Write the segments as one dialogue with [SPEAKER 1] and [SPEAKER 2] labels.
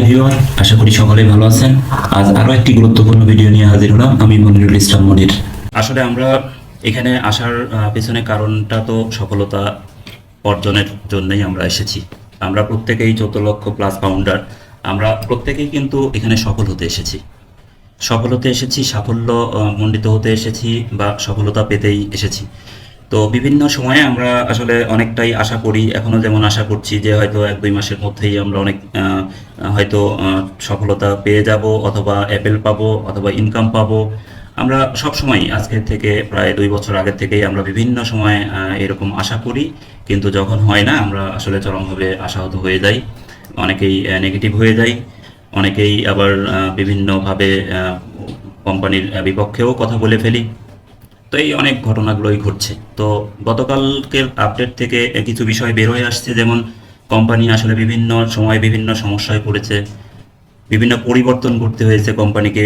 [SPEAKER 1] High viewer আশা করি সকলেই ভালো আছেন। আজ আরও একটি গুরুত্বপূর্ণ ভিডিও নিয়ে হাজির হলাম আমি মনিরুল ইসলাম মনির। আসলে আমরা এখানে আসার পেছনে কারণটা তো সফলতা অর্জনের জন্যই আমরা এসেছি। আমরা প্রত্যেকেই চোদ্দ লক্ষ প্লাস ফাউন্ডার আমরা প্রত্যেকেই কিন্তু এখানে সফল হতে এসেছি। সফল হতে এসেছি, সাফল্য মণ্ডিত হতে এসেছি বা সফলতা পেতেই এসেছি। তো বিভিন্ন সময়ে আমরা আসলে অনেকটাই আশা করি, এখনও যেমন আশা করছি যে হয়তো এক দুই মাসের মধ্যেই আমরা অনেক হয়তো সফলতা পেয়ে যাব অথবা অ্যাপেল পাবো অথবা ইনকাম পাবো। আমরা সব সময় আজকের থেকে প্রায় দুই বছর আগের থেকেই আমরা বিভিন্ন সময় এরকম আশা করি। কিন্তু যখন হয় না, আমরা আসলে চরমভাবে আশাহত হয়ে যাই। অনেকেই নেগেটিভ হয়ে যাই। অনেকেই আবার বিভিন্নভাবে কোম্পানির বিপক্ষেও কথা বলে ফেলি। তো এই অনেক ঘটনাগুলোই ঘটছে। তো গতকালকের আপডেট থেকে কিছু বিষয় বের হয়ে আসছে, যেমন কোম্পানি আসলে বিভিন্ন সময় বিভিন্ন সমস্যায় পড়েছে, বিভিন্ন পরিবর্তন করতে হয়েছে কোম্পানিকে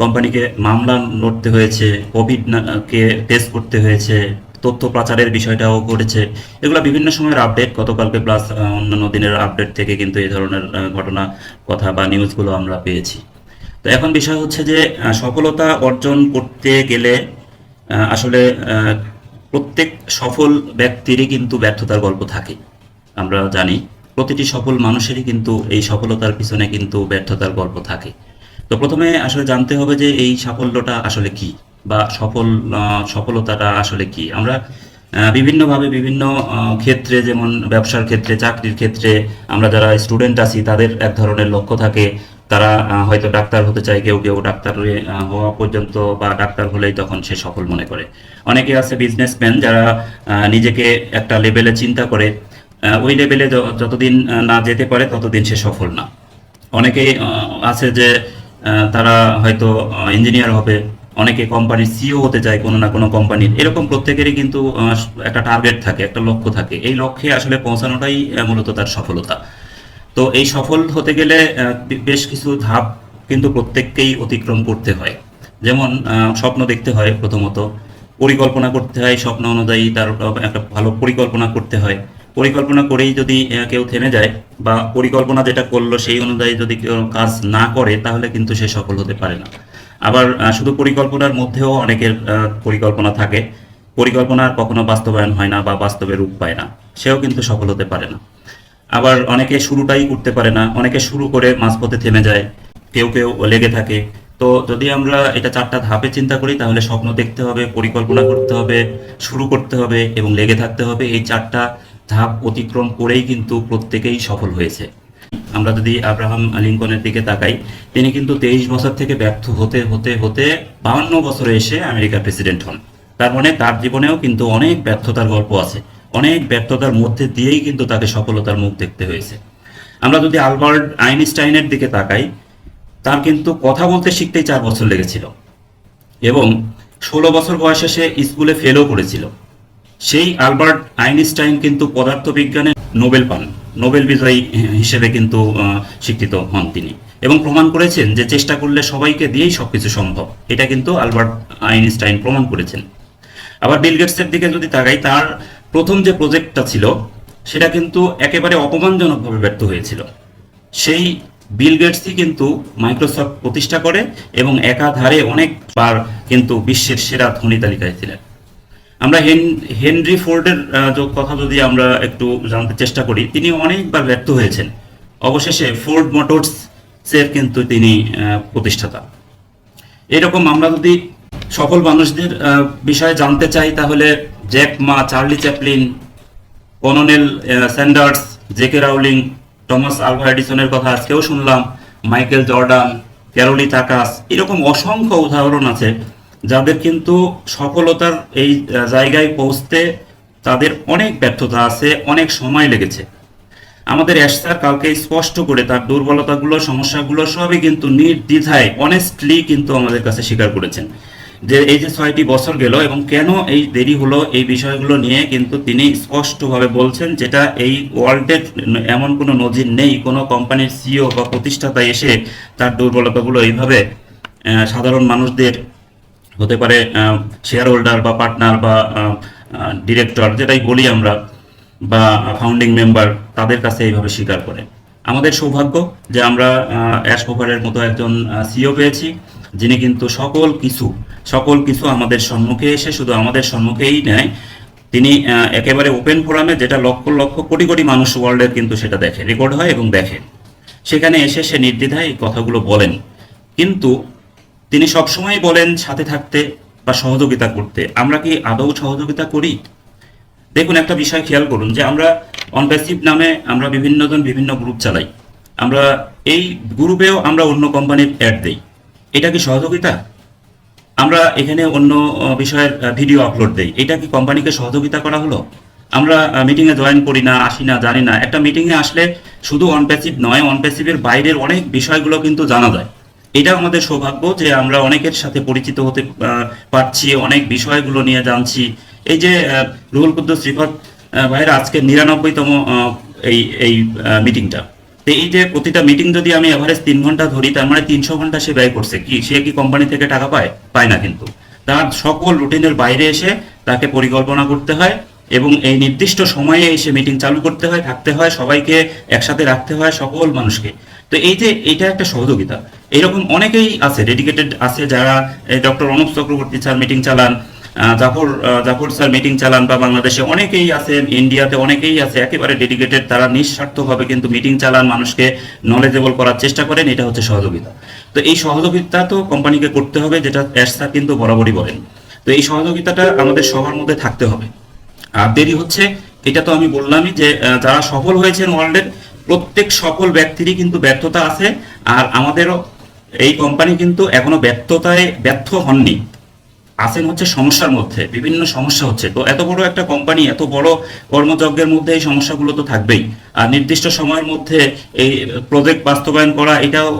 [SPEAKER 1] কোম্পানিকে মামলা লড়তে হয়েছে কোভিড কে ফেস করতে হয়েছে, তথ্য পাচারের বিষয়টাও ঘটেছে। এগুলো বিভিন্ন সময়ের আপডেট গতকালকে প্লাস অন্যান্য দিনের আপডেট থেকে কিন্তু এই ধরনের ঘটনা, কথা বা নিউজগুলো আমরা পেয়েছি। তো এখন বিষয় হচ্ছে যে সফলতা অর্জন করতে গেলে আসলে প্রত্যেক সফল ব্যক্তিরই কিন্তু ব্যর্থতার গল্প থাকে, আমরা জানি। প্রতিটি সফল মানুষেরই কিন্তু এই সফলতার পিছনে কিন্তু ব্যর্থতার গল্প থাকে। তো প্রথমে আসলে জানতে হবে যে এই সাফল্যটা আসলে কি, বা সফল সফলতাটা আসলে কি? আমরা বিভিন্নভাবে বিভিন্ন ক্ষেত্রে, যেমন ব্যবসার ক্ষেত্রে, চাকরির ক্ষেত্রে আমরা যারা স্টুডেন্ট আছি, তাদের এক ধরনের লক্ষ্য থাকে তারা হয়তো ডাক্তার হতে চায়, কেউ কেউ ডাক্তার হওয়া পর্যন্ত বা ডাক্তার হলেই তখন সে সফল মনে করে। অনেকে আছে বিজনেসম্যান যারা নিজেকে একটা লেভেলে চিন্তা করে ওই লেভেলে যতদিন না যেতে পারে ততদিন সে সফল না। অনেকেই আছে যে তারা হয়তো ইঞ্জিনিয়ার হবে, অনেকে কোম্পানির সিও হতে চায় কোনো না কোনো কোম্পানির এরকম প্রত্যেকেরই কিন্তু একটা টার্গেট থাকে, একটা লক্ষ্য থাকে। এই লক্ষ্যে আসলে পৌঁছানোটাই মূলত তার সফলতা। তো এই সফল হতে গেলে বেশ কিছু ধাপ কিন্তু প্রত্যেককেই অতিক্রম করতে হয়। যেমন স্বপ্ন দেখতে হয় প্রথমত। পরিকল্পনা করতে হয় স্বপ্ন অনুযায়ী তার একটা ভালো পরিকল্পনা করতে হয়। পরিকল্পনা করেই যদি কেউ থেমে যায় বা পরিকল্পনা যেটা করল সেই অনুযায়ী যদি কেউ কাজ না করে, তাহলে কিন্তু সে সফল হতে পারে না। আবার শুধু পরিকল্পনার মধ্যেও অনেকের পরিকল্পনা থাকে। পরিকল্পনার কখনো বাস্তবায়ন হয় না বা বাস্তবে রূপ পায় না। সেও কিন্তু সফল হতে পারে না। আবার অনেকে শুরুটাই করতে পারে না, অনেকে শুরু করে মাঝপথে থেমে যায়, কেউ কেউ লেগে থাকে। তো যদি আমরা এটা চারটা ধাপে চিন্তা করি, তাহলে স্বপ্ন দেখতে হবে, পরিকল্পনা করতে হবে, শুরু করতে হবে এবং লেগে থাকতে হবে। এই চারটা ধাপ অতিক্রম করেই কিন্তু প্রত্যেকেই সফল হয়েছে। আমরা যদি আব্রাহাম লিঙ্কনের দিকে তাকাই, তিনি কিন্তু তেইশ বছর থেকে ব্যর্থ হতে হতে হতে বাহান্ন বছরে এসে আমেরিকার প্রেসিডেন্ট হন। তার মানে তার জীবনেও কিন্তু অনেক ব্যর্থতার গল্প আছে। অনেক ব্যর্থতার মধ্যে দিয়েই কিন্তু তাকে সফলতার মুখ দেখতে হয়েছে। আমরা যদি আলবার্ট আইনস্টাইনের দিকে তাকাই, তার কিন্তু কথা বলতে শিখতেই চার বছর লেগেছিল এবং ষোলো বছর বয়সে সে স্কুলে ফেলও করেছিল। সেই আলবার্ট আইনস্টাইন কিন্তু পদার্থবিজ্ঞানে নোবেল পান, নোবেল বিজয়ী হিসেবে কিন্তু স্বীকৃত হন তিনি এবং প্রমাণ করেছেন যে চেষ্টা করলে সবাইকে দিয়েই সবকিছু সম্ভব। এটা কিন্তু আলবার্ট আইনস্টাইন প্রমাণ করেছেন। আবার বিল গেটসের দিকে যদি তাকাই, তার প্রথম যে প্রজেক্টটা ছিল, সেটা কিন্তু একেবারে অপমানজনকভাবে ব্যর্থ হয়েছিল। সেই বিল গেটসই কিন্তু মাইক্রোসফট প্রতিষ্ঠা করে এবং একাধারে অনেকবার কিন্তু বিশ্বের সেরা ধনী তালিকায় ছিলেন। আমরা হেন, হেনরি ফোর্ডের কথা যদি আমরা একটু জানতে চেষ্টা করি, তিনি অনেকবার ব্যর্থ হয়েছেন। অবশেষে ফোর্ড মোটরস এর কিন্তু তিনি প্রতিষ্ঠাতা। এরকম আমরা যদি সফল মানুষদের বিষয়ে জানতে চাই, তাহলে Jack Ma, Charlie Chaplin, Colonel Sanders JK Rowling, Thomas Alva এডিসনের কথা আজকেও শুনলাম, মাইকেল জর্ডান, ক্যারোলি তাকাস এরকম অসংখ্য উদাহরণ আছে যাদের কিন্তু সফলতার এই জায়গায় পৌঁছতে তাদের অনেক ব্যর্থতা আছে, অনেক সময় লেগেছে। আমাদের অ্যাশসার কালকে স্পষ্ট করে তার দুর্বলতাগুলো, সমস্যাগুলো সবই কিন্তু নির্দ্বিধায় অনেস্টলি কিন্তু আমাদের কাছে স্বীকার করেছেন। যে এই যে ছয়টি বছর গেল এবং কেন এই দেরি হলো এই বিষয়গুলো নিয়ে কিন্তু তিনি স্পষ্টভাবে বলছেন যেটা এই ওয়ার্ল্ডের এমন কোনো নজির নেই, কোনো কোম্পানির সিও বা প্রতিষ্ঠাতা এসে তার দুর্বলতাগুলো এইভাবে সাধারণ মানুষদের হতে পারে শেয়ার হোল্ডার বা পার্টনার বা ডিরেক্টর যেটাই বলি আমরা বা ফাউন্ডিং মেম্বার তাদের কাছে এইভাবে স্বীকার করে। আমাদের সৌভাগ্য যে আমরা অ্যাশ মতো একজন সিও পেয়েছি, যিনি কিন্তু সকল কিছু সকল কিছু আমাদের সম্মুখে এসে, শুধু আমাদের সম্মুখেই নেয়, তিনি একেবারে ওপেন ফোরামে যেটা লক্ষ লক্ষ কোটি কোটি মানুষ ওয়ার্ল্ডের কিন্তু সেটা দেখে রেকর্ড হয় এবং দেখে। সেখানে এসে সে নির্দ্বিধায় এই কথাগুলো বলেন। কিন্তু তিনি সবসময় বলেন সাথে থাকতে বা সহযোগিতা করতে। আমরা কি আদৌ সহযোগিতা করি? দেখুন, একটা বিষয় খেয়াল করুন যে আমরা অনপ্যাসিভ নামে আমরা বিভিন্নজন বিভিন্ন গ্রুপ চালাই। আমরা এই গ্রুপেও আমরা অন্য কোম্পানির অ্যাড দেই। এটা কি সহযোগিতা? আমরা এখানে অন্য বিষয়ের ভিডিও আপলোড দেই। এটা কি কোম্পানিকে সহযোগিতা করা হলো? আমরা মিটিংয়ে জয়েন করি না আসি না জানি না। একটা মিটিংয়ে আসলে শুধু অনপ্যাসিভ নয় অনপ্যাসিভের বাইরের অনেক বিষয়গুলো কিন্তু জানা যায়। এটা আমাদের সৌভাগ্য যে আমরা অনেকের সাথে পরিচিত হতে পারছি অনেক বিষয়গুলো নিয়ে জানছি। এই যে রুহুল কুদ্দুস রিফাত আহ, ভাইয়ের আজকে নিরানব্বইতম এই এই মিটিংটা তো এই যে প্রতিটা মিটিং যদি আমি এভারেজ তিন ঘণ্টা ধরি, তার মানে তিনশো ঘণ্টা সে ব্যয় করছে। কি? সে কি কোম্পানি থেকে টাকা পায়? পায় না কিন্তু। তার সকল রুটিনের বাইরে এসে তাকে পরিকল্পনা করতে হয় এবং এই নির্দিষ্ট সময়ে এসে মিটিং চালু করতে হয়, থাকতে হয়, সবাইকে একসাথে রাখতে হয় সকল মানুষকে। তো এই যে এটা একটা সহযোগিতা। এরকম অনেকেই আছে ডেডিকেটেড আছে যারা doctor Anup Chakraborty sir meeting চালান জাফর জাফর স্যার মিটিং চালান বা বাংলাদেশে অনেকেই আছে, ইন্ডিয়াতে অনেকেই আছে, একেবারে ডেডিকেটেড তারা নিঃস্বার্থভাবে কিন্তু মিটিং চালান, মানুষকে নলেজেবল করার চেষ্টা করেন, এটা হচ্ছে সহযোগিতা। তো এই সহযোগিতা তো কোম্পানিকে করতে হবে, যেটা অ্যাশ স্যার কিন্তু বরাবরই বলেন। তো এই সহযোগিতাটা আমাদের সবার মধ্যে থাকতে হবে। আর দেরি হচ্ছে, এটা তো আমি বললামই যে যারা সফল হয়েছেন ওয়ার্ল্ডের, প্রত্যেক সফল ব্যক্তিরই কিন্তু ব্যর্থতা আছে, আর আমাদেরও এই কোম্পানি কিন্তু এখনও ব্যর্থতায় ব্যর্থ হননি। আছেন হচ্ছে সমস্যার মধ্যে, বিভিন্ন সমস্যা হচ্ছে। তো এত বড় একটা কোম্পানি এত বড় কর্মযজ্ঞের মধ্যে এই সমস্যাগুলো তো থাকবেই। আর নির্দিষ্ট সময়ের মধ্যে এই প্রজেক্ট বাস্তবায়ন করা, এটাও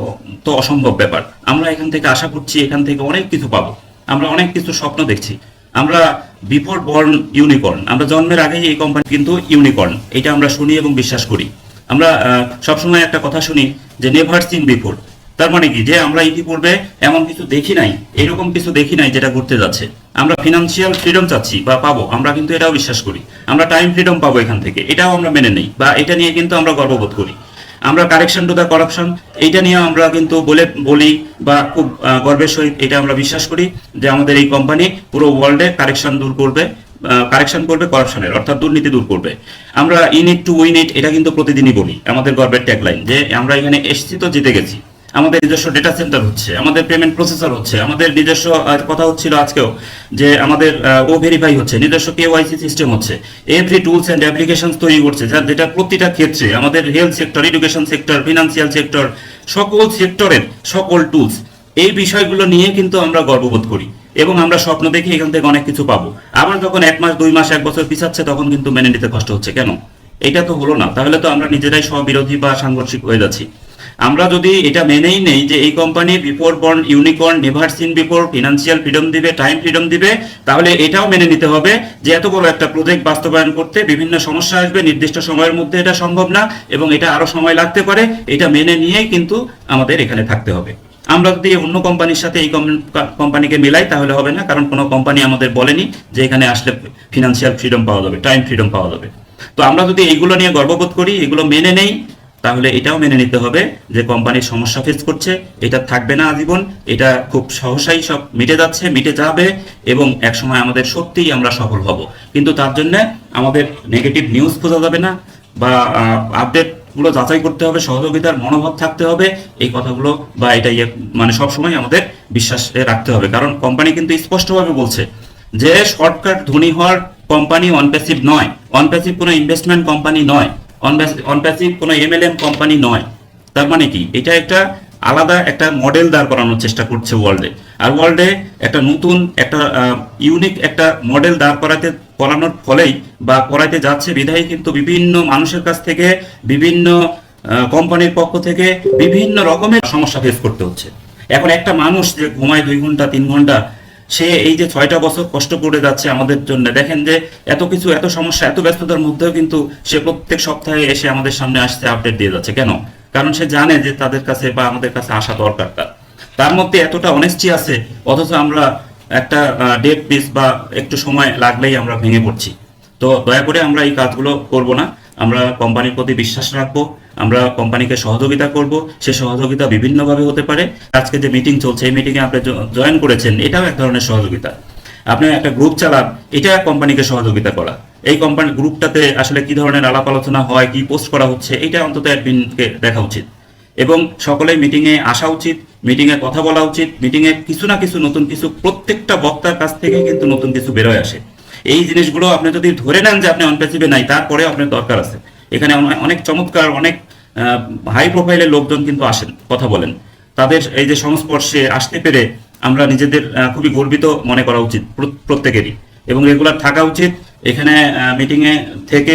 [SPEAKER 1] তো অসম্ভব ব্যাপার। আমরা এখান থেকে আশা করছি এখান থেকে অনেক কিছু পাবো। আমরা অনেক কিছু স্বপ্ন দেখছি। আমরা বিফোর বর্ন ইউনিকর্ন আমরা জন্মের আগেই এই কোম্পানি কিন্তু ইউনিকর্ন এটা আমরা শুনি এবং বিশ্বাস করি। আমরা সবসময় একটা কথা শুনি যে নেভার সিন বিফোর তার মানে কি? যে আমরা ইতিপূর্বে এমন কিছু দেখি নাই, এরকম কিছু দেখি নাই যেটা ঘুরতে যাচ্ছে। আমরা ফিনান্সিয়াল ফ্রিডম চাচ্ছি বা পাবো, আমরা কিন্তু এটাও বিশ্বাস করি। আমরা টাইম ফ্রিডম পাবো এখান থেকে, এটাও আমরা মেনে নেই, বা এটা নিয়ে কিন্তু আমরা গর্ববোধ করি। আমরা কারেকশন টু দ্য করাপশন এইটা নিয়ে আমরা কিন্তু বলে, বলি বা খুব গর্বের সহিত এটা আমরা বিশ্বাস করি যে আমাদের এই কোম্পানি পুরো ওয়ার্ল্ডে কারেকশন দূর করবে কারেকশন করবে করাপশনের অর্থাৎ দুর্নীতি দূর করবে। আমরা ইনিট টু উইন ইট এটা কিন্তু প্রতিদিনই বলি, আমাদের গর্বের ট্যাগলাইন যে আমরা এখানে এসছি তো জিতে গেছি। আমাদের নিজস্ব ডেটা সেন্টার হচ্ছে, আমাদের পেমেন্ট প্রসেসর হচ্ছে, আমাদের নিজস্ব কথা হচ্ছিল আজকেও যে আমাদের ও ভেরিফাই হচ্ছে, নিজস্ব কেওয়াইসি সিস্টেম হচ্ছে এভরি টুলস অ্যান্ড অ্যাপ্লিকেশন তৈরি করছে যা যেটা প্রতিটা ক্ষেত্রে আমাদের health sector education sector financial sector সকল সেক্টরের সকল টুলস এই বিষয়গুলো নিয়ে কিন্তু আমরা গর্ববোধ করি এবং আমরা স্বপ্ন দেখি এখান থেকে অনেক কিছু পাবো। আবার যখন এক মাস, দুই মাস, এক বছর পিছাচ্ছে, তখন কিন্তু মেনে নিতে কষ্ট হচ্ছে। কেন? এটা তো হলো না। তাহলে তো আমরা নিজেরাই স্ববিরোধী বা সাংঘর্ষিক হয়ে যাচ্ছি। আমরা যদি এটা মেনেই নেই যে এই company before born unicorn never seen before financial freedom দিবে টাইম ফ্রিডম দিবে, তাহলে এটাও মেনে নিতে হবে যে এত বড় একটা প্রজেক্ট বাস্তবায়ন করতে বিভিন্ন সমস্যা আসবে, নির্দিষ্ট সময়ের মধ্যে এটা সম্ভব না এবং এটা আরও সময় লাগতে পারে, এটা মেনে নিয়েই কিন্তু আমাদের এখানে থাকতে হবে। আমরা যদি অন্য কোম্পানির সাথে এই কোম্পানিকে মিলাই তাহলে হবে না, কারণ কোনো কোম্পানি আমাদের বলেনি যে এখানে আসলে ফিনান্সিয়াল ফ্রিডম পাওয়া যাবে টাইম ফ্রিডম পাওয়া যাবে। তো আমরা যদি এইগুলো নিয়ে গর্ববোধ করি, এগুলো মেনে নেই তাহলে এটাও মেনে নিতে হবে যে কোম্পানির সমস্যা ফেস করছে, এটা থাকবে না আজীবন, এটা খুব সহসাই সব মিটে যাচ্ছে, মিটে যাবে এবং একসময় আমাদের সত্যিই আমরা সফল হব। কিন্তু তার জন্য আমাদের নেগেটিভ নিউজ খোঁজা যাবে না বা আপডেটগুলো যাচাই করতে হবে, সহযোগিতার মনোভাব থাকতে হবে, এই কথাগুলো বা এটা ইয়ে মানে সবসময় আমাদের বিশ্বাস রাখতে হবে। কারণ কোম্পানি কিন্তু স্পষ্টভাবে বলছে যে শর্টকাট ধনী হওয়ার কোম্পানি অনপ্যাসিভ নয়। অনপ্যাসিভ কোনো ইনভেস্টমেন্ট কোম্পানি নয়। অনপ্যাসিভ কোনো এমএলএম কোম্পানি নয়। তার মানে কি? এটা একটা আলাদা একটা মডেল দাঁড় করানোর চেষ্টা করছে ওয়ার্ল্ডে আর ওয়ার্ল্ডে একটা নতুন, একটা ইউনিক একটা মডেল দাঁড় করাতে, করানোর ফলেই বা করাইতে যাচ্ছে বিধায় কিন্তু বিভিন্ন মানুষের কাছ থেকে, বিভিন্ন কোম্পানির পক্ষ থেকে বিভিন্ন রকমের সমস্যা ফেস করতে হচ্ছে। এখন একটা মানুষ যে ঘুমায় দুই ঘণ্টা, তিন ঘণ্টা সে এই যে ছয়টা বছর কষ্ট করে যাচ্ছে আমাদের জন্য। দেখেন যে এত কিছু, এত সমস্যা, এত ব্যস্ততার মধ্যেও কিন্তু সে প্রত্যেক সপ্তাহে এসে আমাদের সামনে আসতে আপডেট দিয়ে যাচ্ছে। কেন? কারণ সে জানে যে তাদের কাছে বা আমাদের কাছে আসা দরকার তার। তার মধ্যে এতটা অনেস্টি আছে, অথচ আমরা একটা ডেট পিস বা একটু সময় লাগলেই আমরা ভেঙে পড়ছি। তো দয়া করে আমরা এই কাজগুলো করব না। আমরা কোম্পানির প্রতি বিশ্বাস রাখব। আমরা কোম্পানিকে সহযোগিতা করব। সে সহযোগিতা বিভিন্নভাবে হতে পারে। আজকে যে মিটিং চলছে, এই মিটিংয়ে আপনি জয়েন করেছেন, এটাও এক ধরনের সহযোগিতা। আপনি একটা গ্রুপ চালান, এটা কোম্পানিকে সহযোগিতা করা। এই কোম্পানি গ্রুপটাতে আসলে কি ধরনের আলাপ আলোচনা হয়, কি পোস্ট করা হচ্ছে, এটা অন্তত অ্যাডমিনকে দেখা উচিত। এবং সকলেই মিটিংয়ে আসা উচিত মিটিংয়ে কথা বলা উচিত মিটিংয়ে কিছু না কিছু, নতুন কিছু, প্রত্যেকটা বক্তার কাছ থেকে কিন্তু নতুন কিছু বেরোয় আসে। এই জিনিসগুলো আপনি যদি ধরে নেন যে আপনি অনপ্যাসিভে নাই তারপরে আপনার দরকার আছে। এখানে অনেক চমৎকার, অনেক হাই প্রোফাইলের লোকজন কিন্তু আসেন, কথা বলেন। তাদের এই যে সংস্পর্শে আসতে পেরে আমরা নিজেদের খুবই গর্বিত মনে করা উচিত প্রত্যেকেরই। এবং রেগুলার থাকা উচিত, এখানে মিটিংয়ে থেকে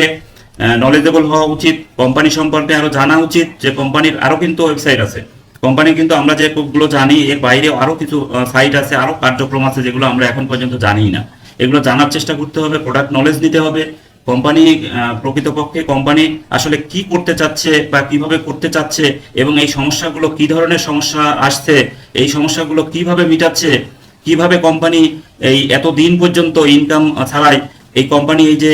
[SPEAKER 1] নলেজেবল হওয়া উচিত কোম্পানি সম্পর্কে আরও জানা উচিত, যে কোম্পানির আরও কিন্তু ওয়েবসাইট আছে। কোম্পানি কিন্তু আমরা যে যেগুলো জানি, এর বাইরে আরও কিছু সাইট আছে, আরও কার্যক্রম আছে যেগুলো আমরা এখন পর্যন্ত জানি না। এগুলো জানার চেষ্টা করতে হবে প্রোডাক্ট নলেজ নিতে হবে কোম্পানি প্রকৃতপক্ষে কোম্পানি আসলে কি করতে চাচ্ছে বা কীভাবে করতে চাচ্ছে এবং এই সমস্যাগুলো কি ধরনের সমস্যা আসছে, এই সমস্যাগুলো কীভাবে মিটাচ্ছে, কীভাবে কোম্পানি এই এত দিন পর্যন্ত ইনকাম ছাড়াই এই কোম্পানি এই যে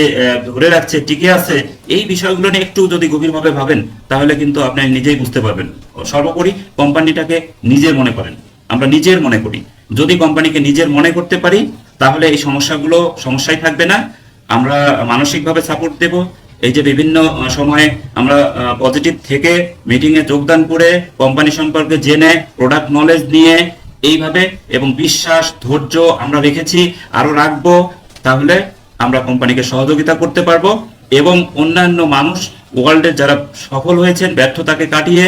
[SPEAKER 1] ধরে রাখছে, টিকে আছে, এই বিষয়গুলো নিয়ে একটু যদি গভীরভাবে ভাবেন, তাহলে কিন্তু আপনি নিজেই বুঝতে পারবেন। সর্বোপরি কোম্পানিটাকে নিজের মনে করেন। আমরা নিজের মনে করি। যদি কোম্পানিকে নিজের মনে করতে পারি, তাহলে এই সমস্যাগুলো, সমস্যাই থাকবে না। আমরা মানসিকভাবে সাপোর্ট দেব। এই যে বিভিন্ন সময়ে আমরা পজিটিভ থেকে মিটিংয়ে যোগদান করে কোম্পানি সম্পর্কে জেনে প্রোডাক্ট নলেজ নিয়ে এইভাবে এবং বিশ্বাস, ধৈর্য আমরা রেখেছি আরও রাখব, তাহলে আমরা কোম্পানিকে সহযোগিতা করতে পারব এবং অন্যান্য মানুষ ওয়ার্ল্ডের যারা সফল হয়েছেন, ব্যর্থতাকে কাটিয়ে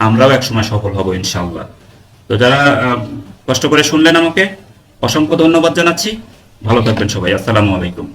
[SPEAKER 1] আমরাও একসময় সফল হব, ইনশাআল্লাহ। তো যারা কষ্ট করে শুনলেন আমাকে, অসংখ্য ধন্যবাদ জানাচ্ছি। ভালো থাকবেন সবাই। আসসালামু আলাইকুম।